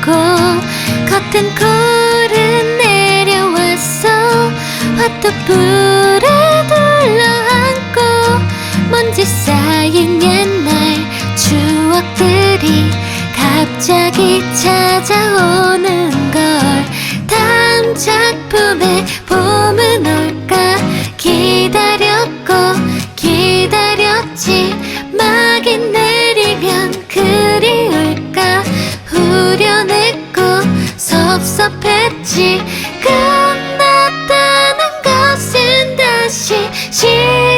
같은 콜은 내려왔어 화투불에 둘러앉고 먼지 쌓인 옛날 추억들이 갑자기 찾아오는 걸 다음 작품에 시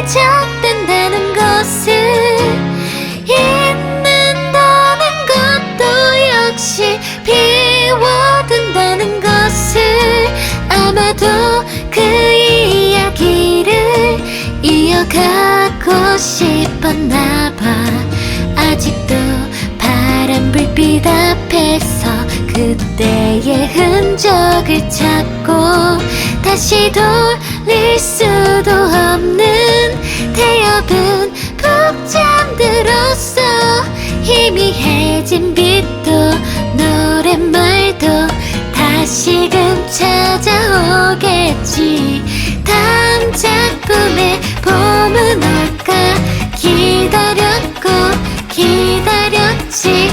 시작된다는 것을 잊는다는 것도 역시 비워둔다는 것을 아마도 그 이야기를 이어가고 싶었나 봐. 아직도 파란 불빛 앞에서 그때의 흔적을 찾고 다시 돌릴 수 희미해진 빛도 노랫말도 다시금 찾아오겠지. 다음 작품에 봄은 올까? 기다렸고 기다렸지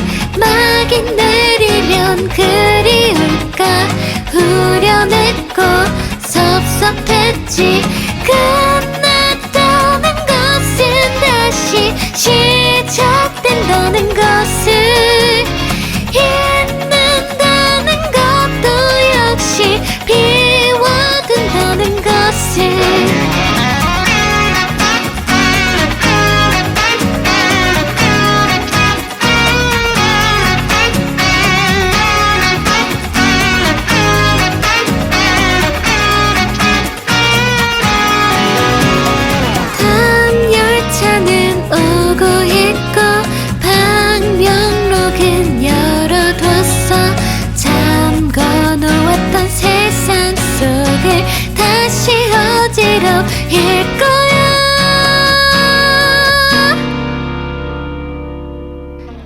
일 거야.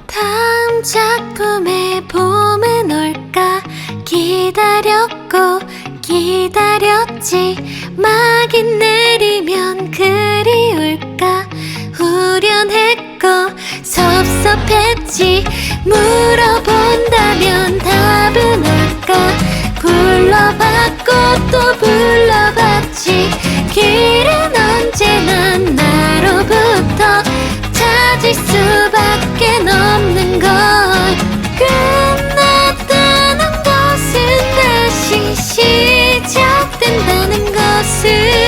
다음 작품에 봄은 올까? 기다렸고 기다렸지. 막이 내리면 그리울까? 후련했고 섭섭했지. 물어본다면 답은 올까? 불러봤고 또 불러봤지 sensin